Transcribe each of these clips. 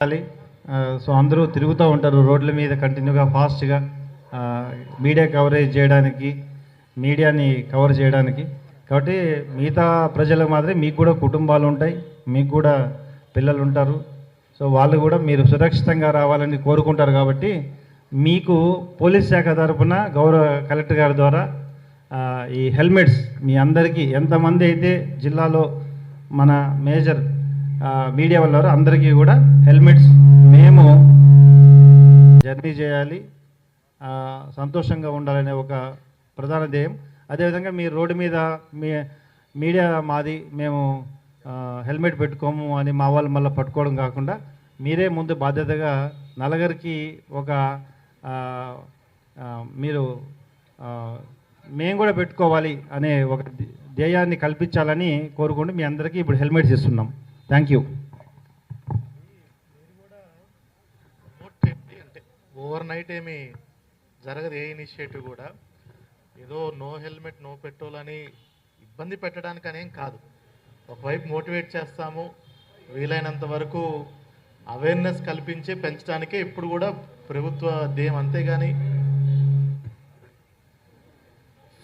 ఉండాలి. సో అందరూ తిరుగుతూ ఉంటారు రోడ్ల మీద కంటిన్యూగా ఫాస్ట్గా మీడియా కవరేజ్ చేయడానికి మీడియాని కవర్ చేయడానికి కాబట్టి మిగతా ప్రజలకు మాదిరి మీకు కూడా కుటుంబాలు ఉంటాయి మీకు కూడా పిల్లలు ఉంటారు సో వాళ్ళు కూడా మీరు సురక్షితంగా రావాలని కోరుకుంటారు కాబట్టి మీకు పోలీస్ శాఖ తరఫున గౌరవ కలెక్టర్ గారి ద్వారా ఈ హెల్మెట్స్ మీ అందరికీ ఎంతమంది అయితే జిల్లాలో మన మేజర్ మీడియా వాళ్ళు అందరికీ కూడా హెల్మెట్స్ మేము జర్నీ చేయాలి సంతోషంగా ఉండాలనే ఒక ప్రధాన ధ్యేయం. అదేవిధంగా మీ రోడ్డు మీద మీ మీడియా మాది మేము హెల్మెట్ పెట్టుకోము అని మా వాళ్ళు మళ్ళీ పట్టుకోవడం కాకుండా మీరే ముందు బాధ్యతగా నలుగురికి ఒక మీరు మేము కూడా పెట్టుకోవాలి అనే ఒక ధ్యేయాన్ని కల్పించాలని కోరుకుంటూ మీ అందరికీ ఇప్పుడు హెల్మెట్స్ ఇస్తున్నాం. థ్యాంక్ యూ అంటే ఓవర్ నైట్ ఏమి జరగదు ఏ ఇనిషియేటివ్ కూడా. ఏదో నో హెల్మెట్ నో పెట్రోల్ అని ఇబ్బంది పెట్టడానికి అనేం కాదు. ఒకవైపు మోటివేట్ చేస్తాము వీలైనంత వరకు అవేర్నెస్ కల్పించి పెంచడానికే ఇప్పుడు కూడా ప్రభుత్వ ధ్యేయం అంతేగాని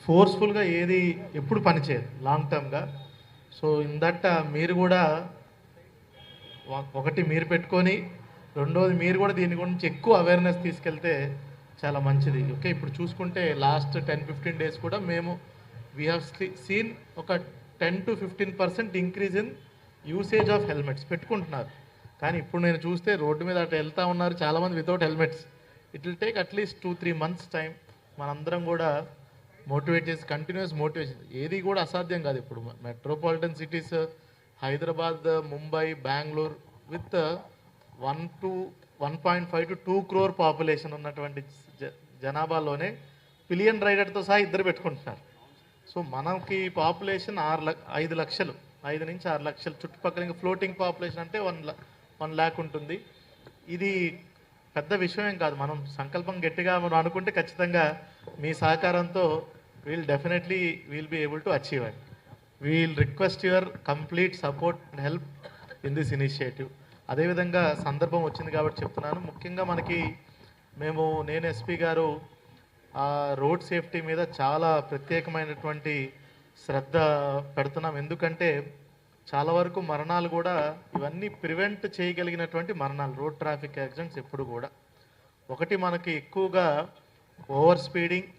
ఫోర్స్ఫుల్గా ఏది ఎప్పుడు పనిచేయదు లాంగ్ టర్మ్గా సో ఇందట మీరు కూడా ఒకటి మీరు పెట్టుకొని రెండోది మీరు కూడా దీని గురించి ఎక్కువ అవేర్నెస్ తీసుకెళ్తే చాలా మంచిది. ఓకే ఇప్పుడు చూసుకుంటే లాస్ట్ టెన్ ఫిఫ్టీన్ డేస్ కూడా మేము వీ హ్యావ్ సీన్ ఒక ten to fifteen percent increase in usage of helmets పెట్టుకుంటున్నారు. కానీ ఇప్పుడు నేను చూస్తే రోడ్డు మీద అటు వెళ్తా ఉన్నారు చాలామంది without helmets it will take at least two three months time మనందరం కూడా మోటివేట్ చేసి కంటిన్యూస్ మోటివేషన్ ఏది కూడా అసాధ్యం కాదు. ఇప్పుడు metropolitan cities Hyderabad Mumbai Bengaluru with one to one point five to two crore population ఉన్నటువంటి జనాభాలోనే పిలియన్ రైడర్తో సహా ఇద్దరు పెట్టుకుంటున్నారు. సో మనకి పాపులేషన్ ఆరు లక్ష ఐదు లక్షలు ఐదు నుంచి ఆరు లక్షలు. చుట్టుపక్కల ఇంకా ఫ్లోటింగ్ పాపులేషన్ అంటే వన్ వన్ ల్యాక్ ఉంటుంది. ఇది పెద్ద విషయం కాదు. మనం సంకల్పం గట్టిగా మనం అనుకుంటే ఖచ్చితంగా మీ సహకారంతో we'll definitely we'll be able to achieve and we'll request your complete support and help in this initiative అదేవిధంగా సందర్భం వచ్చింది కాబట్టి చెప్తున్నాను. ముఖ్యంగా మనకి మేము నేను ఎస్పీ గారు ఆ రోడ్ సేఫ్టీ మీద చాలా ప్రత్యేకమైనటువంటి శ్రద్ధ పెడుతున్నాం. ఎందుకంటే చాలా వరకు మరణాలు కూడా ఇవన్నీ ప్రివెంట్ చేయగలిగినటువంటి మరణాలు రోడ్ ట్రాఫిక్ యాక్సిడెంట్స్ ఎప్పుడు కూడా. ఒకటి మనకి ఎక్కువగా over speeding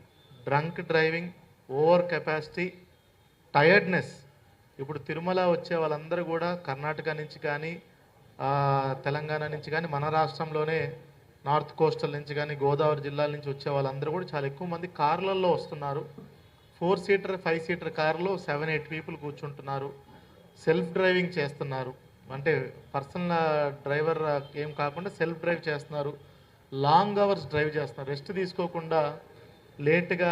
drunk driving over capacity tiredness ఇప్పుడు తిరుమల వచ్చే వాళ్ళందరూ కూడా కర్ణాటక నుంచి కానీ తెలంగాణ నుంచి కానీ మన రాష్ట్రంలోనే నార్త్ కోస్టల్ నుంచి కానీ గోదావరి జిల్లాల నుంచి వచ్చే వాళ్ళందరూ కూడా చాలా ఎక్కువ మంది కార్లలో వస్తున్నారు. ఫోర్ సీటర్ ఫైవ్ సీటర్ కార్లో సెవెన్ ఎయిట్ పీపుల్ కూర్చుంటున్నారు. సెల్ఫ్ డ్రైవింగ్ చేస్తున్నారు. అంటే పర్సనల్ డ్రైవర్ ఏం కాకుండా సెల్ఫ్ డ్రైవ్ చేస్తున్నారు. లాంగ్ అవర్స్ డ్రైవ్ చేస్తున్నారు. రెస్ట్ తీసుకోకుండా లేట్గా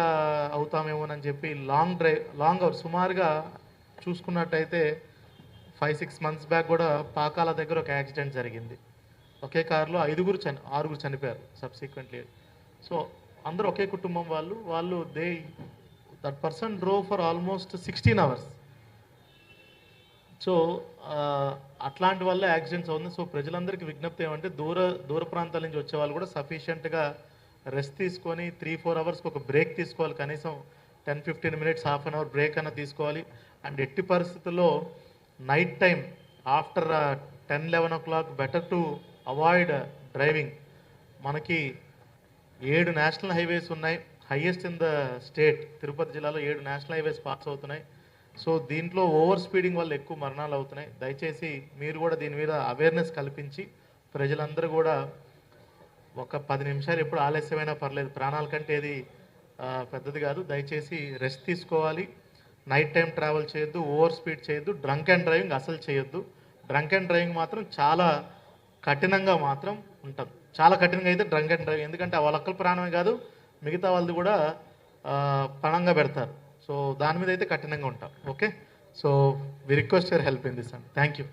అవుతామేమోనని చెప్పి లాంగ్ డ్రైవ్ లాంగ్ అవర్ సుమారుగా చూసుకున్నట్టయితే ఫైవ్ సిక్స్ మంత్స్ బ్యాక్ కూడా పాకాల దగ్గర ఒక యాక్సిడెంట్ జరిగింది. ఒకే కారులో ఐదుగురు చని ఆరుగురు చనిపోయారు సబ్సిక్వెంట్లీ. సో అందరూ ఒకే కుటుంబం వాళ్ళు వాళ్ళు they that person drove for almost sixteen hours. So అట్లాంటి వల్ల యాక్సిడెంట్స్ అవుతుంది సో ప్రజలందరికీ విజ్ఞప్తి ఏమంటే దూర దూర ప్రాంతాల నుంచి వచ్చే వాళ్ళు కూడా సఫిషియెంట్గా రెస్ట్ తీసుకొని త్రీ ఫోర్ అవర్స్కి ఒక బ్రేక్ తీసుకోవాలి. కనీసం ten fifteen minutes half an hour break అన్న తీసుకోవాలి. అండ్ ఎట్టి పరిస్థితుల్లో night time after ten eleven o'clock better to avoid driving. మనకి ఏడు నేషనల్ హైవేస్ ఉన్నాయి. Highest in the state. Tirupati జిల్లాలో ఏడు నేషనల్ హైవేస్ పాస్ అవుతున్నాయి. సో దీంట్లో ఓవర్ స్పీడింగ్ వల్ల ఎక్కువ మరణాలు అవుతున్నాయి. దయచేసి మీరు కూడా దీని మీద అవేర్నెస్ కల్పించి ప్రజలందరూ కూడా ఒక పది నిమిషాలు ఎప్పుడు ఆలస్యమైనా పర్లేదు. ప్రాణాల కంటే ఇది పెద్దది కాదు. దయచేసి రెస్ట్ తీసుకోవాలి. నైట్ టైం ట్రావెల్ చేయొద్దు ఓవర్ స్పీడ్ చేయొద్దు డ్రంక్ అండ్ డ్రైవింగ్ అసలు చేయొద్దు. డ్రంక్ అండ్ డ్రైవింగ్ మాత్రం చాలా కఠినంగా మాత్రం ఉంటుంది చాలా కఠినంగా అయితే డ్రంక్ అండ్ డ్రైవింగ్. ఎందుకంటే వాళ్ళ ప్రాణమే కాదు మిగతా వాళ్ళది కూడా పణంగా పెడతారు. సో దాని మీద అయితే కఠినంగా ఉంటాం. Okay? So we request your help in this and thank you